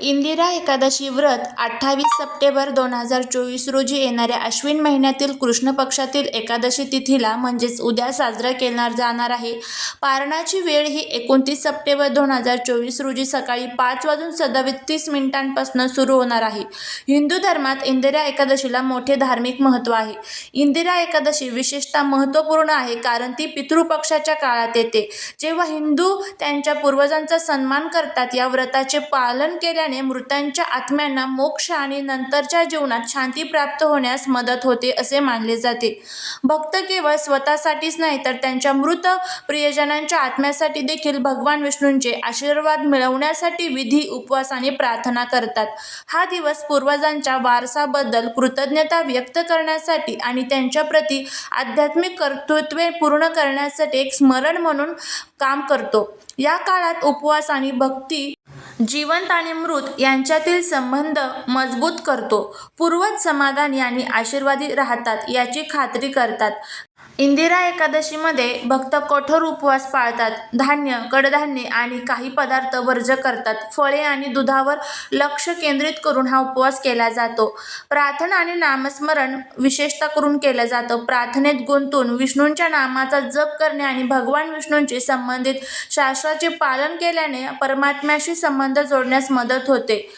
इंदिरा एकादशी व्रत अठ्ठावीस सप्टेंबर दोन हजार चोवीस रोजी येणाऱ्या अश्विन महिन्यातील कृष्ण पक्षातील एकादशी तिथीला म्हणजेच उद्या साजरा केला जाणार आहे. पारणाची वेळ ही एकोणतीस सप्टेंबर दोन हजार चोवीस रोजी सकाळी पाच वाजून सदतीस मिनिटांपासून सुरू होणार आहे. हिंदू धर्मात इंदिरा एकादशीला मोठे धार्मिक महत्त्व आहे. इंदिरा एकादशी विशेषतः महत्त्वपूर्ण आहे कारण ती पितृपक्षाच्या काळात येते. जेव्हा हिंदू त्यांच्या पूर्वजांचा सन्मान करतात या व्रताचे पालन केल्या केल्याने मृतांच्या आत्म्यांना मोक्ष आणि नंतरच्या जीवनात शांती प्राप्त होण्यास मदत होते असे मानले जाते. भक्त केवळ स्वतःसाठीच नाही तर त्यांच्या मृत प्रियजनांच्या आत्म्यासाठी देखील भगवान विष्णूंचे आशीर्वाद मिळवण्यासाठी विधी उपवास आणि प्रार्थना करतात. हा दिवस पूर्वजांच्या वारसाबद्दल कृतज्ञता व्यक्त करण्यासाठी आणि त्यांच्याप्रती आध्यात्मिक कर्तृत्वे पूर्ण करण्यासाठी एक स्मरण म्हणून काम करतो. या काळात उपवास आणि भक्ती जिवंत आणि मृत यांच्यातील संबंध मजबूत करतो. पूर्वज समाधानी आणि आशीर्वादी राहतात याची खात्री करतात. इंदिरा एकादशीमध्ये भक्त कठोर उपवास पाळतात. धान्य कडधान्ये आणि काही पदार्थ वर्ज करतात. फळे आणि दुधावर लक्ष केंद्रित करून हा उपवास केला जातो. प्रार्थना आणि नामस्मरण विशेषतः करून केलं जातं. प्रार्थनेत गुंतून विष्णूंच्या नामाचा जप करणे आणि भगवान विष्णूंशी संबंधित शास्त्राचे पालन केल्याने परमात्म्याशी संबंध जोडण्यास मदत होते.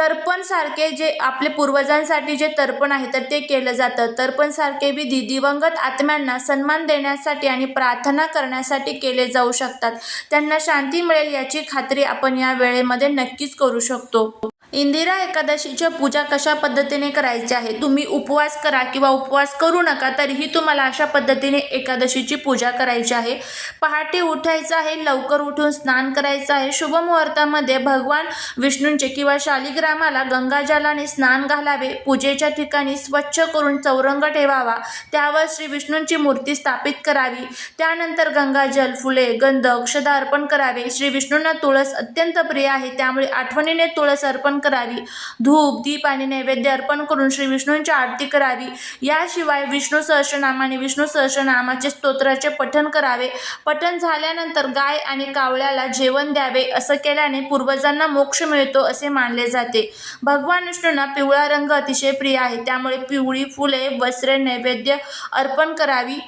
तर्पणसारखे जे आपले पूर्वजांसाठी जे तर्पण आहे तर ते केलं जातं. तर्पणसारखे विधी दिवंगत आत्म्यांना सन्मान देण्यासाठी आणि प्रार्थना करण्यासाठी केले जाऊ शकतात. त्यांना शांती मिळेल याची खात्री आपण या वेळेमध्ये नक्कीच करू शकतो. इंदिरा एकादशीच्या पूजा कशा पद्धतीने करायची आहे? तुम्ही उपवास करा किंवा उपवास करू नका तरीही तुम्हाला अशा पद्धतीने एकादशीची पूजा करायची आहे. पहाटे उठायचं आहे लवकर उठून स्नान करायचं आहे. शुभ मुहूर्तामध्ये भगवान विष्णूंचे किंवा शालिग्रामाला गंगाजलाने स्नान घालावे. पूजेच्या ठिकाणी स्वच्छ करून चौरंग ठेवावा. त्यावर श्री विष्णूंची मूर्ती स्थापित करावी. त्यानंतर गंगाजल फुले गंध अक्षदा अर्पण करावे. श्री विष्णूंना तुळस अत्यंत प्रिय आहे. त्यामुळे आठवणीने तुळस अर्पण करावी. धूप दीप आणि नैवेद्य अर्पण करून श्री विष्णूंची आरती करावी. याशिवाय विष्णू सहस्रनाम आणि विष्णू सहस्रनामाचे स्तोत्राचे पठण करावे. पठण झाल्यानंतर गाय आणि कावळ्याला जेवण द्यावे असं केल्याने पूर्वजांना मोक्ष मिळतो असे मानले जाते. भगवान विष्णूंना पिवळा रंग अतिशय प्रिय आहे त्यामुळे पिवळी फुले वस्त्रे नैवेद्य अर्पण करावी.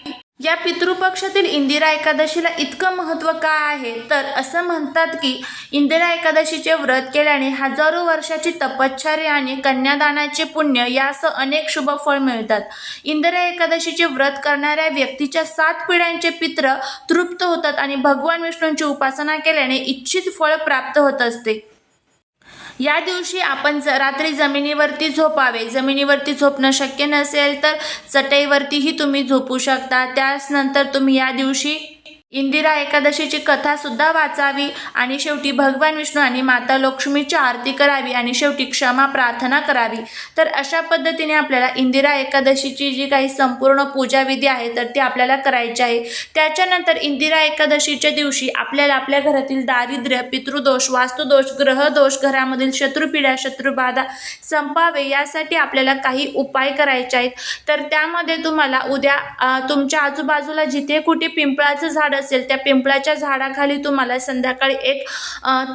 या पितृपक्षातील इंदिरा एकादशीला इतकं महत्त्व का आहे? तर असं म्हणतात की इंदिरा एकादशीचे व्रत केल्याने हजारो वर्षाची तपश्चर्या आणि कन्यादानाचे पुण्य यासह अनेक शुभ फळ मिळतात. इंदिरा एकादशीचे व्रत करणाऱ्या व्यक्तीच्या सात पिढ्यांचे पित्र तृप्त होतात आणि भगवान विष्णूंची उपासना केल्याने इच्छित फळ प्राप्त होत असते. या दिवशी आपण ज रात्री जमिनीवरती झोपावे. जमिनीवरती झोपणं शक्य नसेल तर चटईवरतीही तुम्ही झोपू शकता. त्याच नंतर तुम्ही या दिवशी इंदिरा एकादशीची कथासुद्धा वाचावी आणि शेवटी भगवान विष्णू आणि माता लक्ष्मीची आरती करावी आणि शेवटी क्षमा प्रार्थना करावी. तर अशा पद्धतीने आपल्याला इंदिरा एकादशीची जी काही संपूर्ण पूजाविधी आहे तर ती आपल्याला करायची आहे. त्याच्यानंतर इंदिरा एकादशीच्या दिवशी आपल्याला आपल्या घरातील दारिद्र्य पितृदोष वास्तुदोष ग्रहदोष घरामधील शत्रुपिढ्या शत्रुबाधा संपावे यासाठी आपल्याला काही उपाय करायचे आहेत. तर त्यामध्ये तुम्हाला उद्या तुमच्या आजूबाजूला जिथे कुठे पिंपळाचं झाड असेल त्या पिंपळाच्या झाडाखाली तुम्हाला संध्याकाळी एक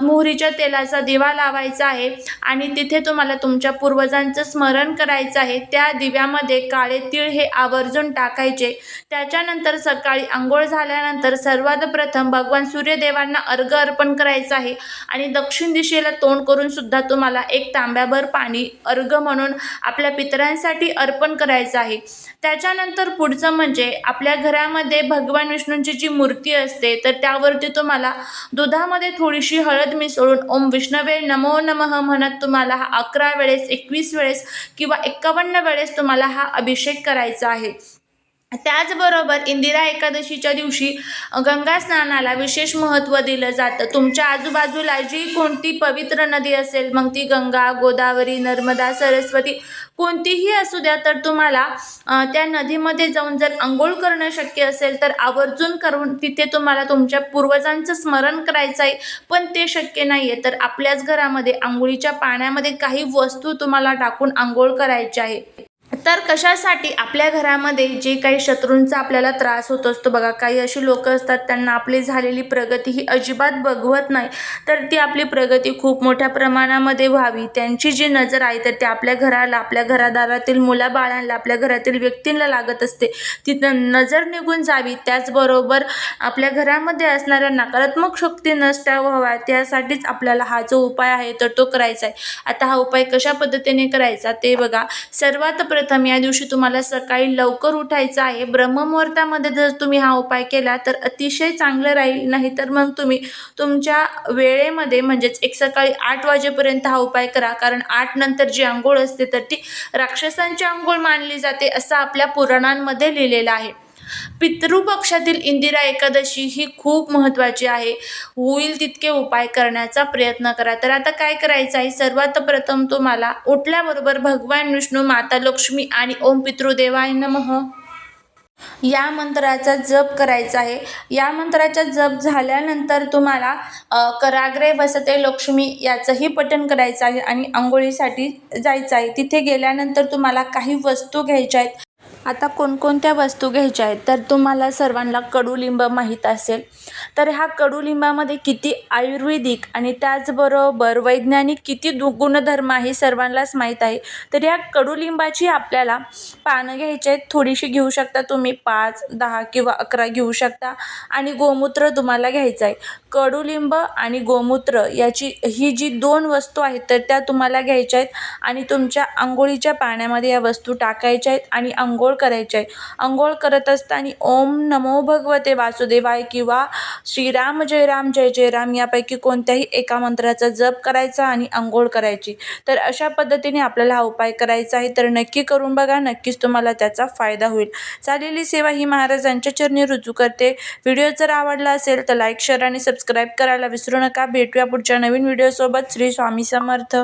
मोहरीच्या तेलाचा दिवा लावायचा आहे आणि तिथे तुम्हाला तुमच्या पूर्वजांचं स्मरण करायचं आहे. त्या दिव्यामध्ये काळे तीळ हे आवर्जून टाकायचे. त्याच्यानंतर सकाळी आंघोळ झाल्यानंतर सर्वात प्रथम भगवान सूर्यदेवांना अर्घ अर्पण करायचं आहे आणि दक्षिण दिशेला तोंड करून सुद्धा तुम्हाला एक तांब्याभर पाणी अर्घ म्हणून आपल्या पितरांसाठी अर्पण करायचं आहे. त्याच्यानंतर पुढचं म्हणजे आपल्या घरामध्ये भगवान विष्णूंची जी मूर्ती असते तर त्यावरती तुम्हाला दुधामध्ये थोडीशी हळद मिसळून ओम विष्णवे नमो नमः म्हणत तुम्हाला हा अकरा वेळेस एकवीस वेळेस किंवा एक्कावन्न वेळेस तुम्हाला हा अभिषेक करायचा आहे. त्याचबरोबर इंदिरा एकादशीच्या दिवशी गंगा स्नानाला विशेष महत्त्व दिलं जातं. तुमच्या आजूबाजूला जी कोणती पवित्र नदी असेल मग ती गंगा गोदावरी नर्मदा सरस्वती कोणतीही असू द्या तर तुम्हाला त्या नदीमध्ये जाऊन जर आंघोळ करणं शक्य असेल तर आवर्जून करून तिथे तुम्हाला तुमच्या पूर्वजांचं स्मरण करायचं आहे पण ते शक्य नाही आहे तर आपल्याच घरामध्ये आंघोळीच्या पाण्यामध्ये काही वस्तू तुम्हाला टाकून आंघोळ करायची आहे. तर कशासाठी आपल्या घरामध्ये जे काही शत्रूंचा आपल्याला त्रास होत असतो बघा काही अशी लोक असतात त्यांना आपली झालेली प्रगती ही अजिबात बघवत नाही तर ती आपली प्रगती खूप मोठ्या प्रमाणामध्ये व्हावी. त्यांची जी नजर आहे तर ती आपल्या घराला आपल्या घरादारातील मुलाबाळांना आपल्या घरातील व्यक्तींना लागत असते. ती नजर निघून जावी. त्याचबरोबर आपल्या घरामध्ये असणाऱ्या नकारात्मक शक्ती नष्ट व्हाव्या. त्यासाठीच आपल्याला हा जो उपाय आहे तर तो करायचा आहे. आता हा उपाय कशा पद्धतीने करायचा ते बघा. सर्वात प्रथम या दिवशी तुम्हाला सकाळी लवकर उठायचं आहे. ब्रह्ममुहूर्तामध्ये जर तुम्ही हा उपाय केला तर अतिशय चांगलं राहील. नाही तर मग तुम्ही तुमच्या वेळेमध्ये म्हणजेच एक सकाळी आठ वाजेपर्यंत हा उपाय करा. कारण आठ नंतर जी आंघोळ असते तर ती राक्षसांची आंघोळ मानली जाते असं आपल्या पुराणांमध्ये लिहिलेलं आहे. पितृपक्षातील इंदिरा एकादशी ही खूप महत्त्वाची आहे. होईल तितके उपाय करण्याचा प्रयत्न करा. तर आता काय करायचं आहे? सर्वात प्रथम तुम्हाला उठल्याबरोबर भगवान विष्णू माता लक्ष्मी आणि ओम पितृदेवाय नमः. या मंत्राचा जप करायचा आहे. या मंत्राचा जप झाल्यानंतर तुम्हाला कराग्रे बसते लक्ष्मी याचंही पठण करायचं आहे आणि आंघोळीसाठी जायचं आहे. तिथे गेल्यानंतर तुम्हाला काही वस्तू घ्यायच्या आहेत. आता कोणकोणत्या वस्तू घ्यायच्या आहेत तर तुम्हाला सर्वांना कडुलिंब माहीत असेल. तर ह्या कडुलिंबामध्ये किती आयुर्वेदिक आणि त्याचबरोबर वैज्ञानिक किती दु गुणधर्म आहे सर्वांनाच माहीत आहे. तर ह्या कडुलिंबाची आपल्याला पानं घ्यायची आहेत थोडीशी घेऊ शकता तुम्ही पाच दहा किंवा अकरा घेऊ शकता. आणि गोमूत्र तुम्हाला घ्यायचं आहे. कडुलिंब आणि गोमूत्र याची ही जी दोन वस्तू आहेत तर त्या तुम्हाला घ्यायच्या आहेत. आणि तुमच्या आंघोळीच्या पाण्यामध्ये या वस्तू टाकायच्या आहेत. आणि आंघोळ करायची. आहे अंघोळ करत असताना ओम नमो भगवते वासुदेवाय किंवा श्रीराम जय राम जय जय राम यापैकी कोणत्याही एका मंत्राचा जप करायचा आणि अंघोळ करायची. तर अशा पद्धतीने आपल्याला हा उपाय करायचा आहे. तर नक्की करून बघा नक्कीच तुम्हाला त्याचा फायदा होईल. चालेली सेवा ही महाराजांच्या चरणी रुजू करते. व्हिडिओ जर आवडला असेल तर लाईक शेअर आणि सबस्क्राईब करायला विसरू नका. भेटूया पुढच्या नवीन व्हिडिओसोबत. श्री स्वामी समर्थ.